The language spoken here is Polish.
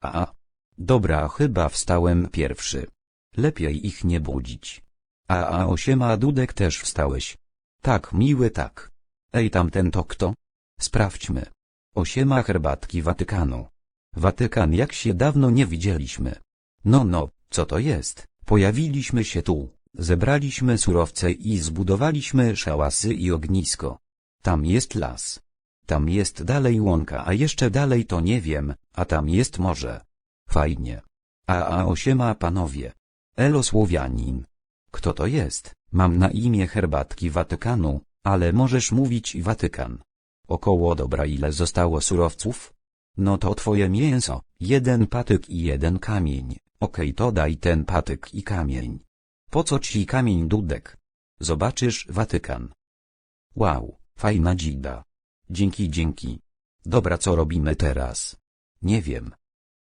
A. Dobra, chyba wstałem pierwszy. Lepiej ich nie budzić. A a osiema Dudek też wstałeś. Tak, miły tak. Ej, tamten to kto? Sprawdźmy. Osiema herbatki Watykanu. Watykan jak się dawno nie widzieliśmy. No no, co to jest? Pojawiliśmy się tu, zebraliśmy surowce i zbudowaliśmy szałasy i ognisko. Tam jest las. Tam jest dalej łąka, a jeszcze dalej to nie wiem, a tam jest morze. Fajnie. A a osiema panowie. Elo Słowianin. Kto to jest? Mam na imię herbatki Watykanu, ale możesz mówić Watykan. Około dobra ile zostało surowców? No to twoje mięso, jeden patyk i jeden kamień. Okej to daj ten patyk i kamień. Po co ci kamień dudek? Zobaczysz Watykan. Wow, fajna dzida. Dzięki dzięki. Dobra co robimy teraz? Nie wiem,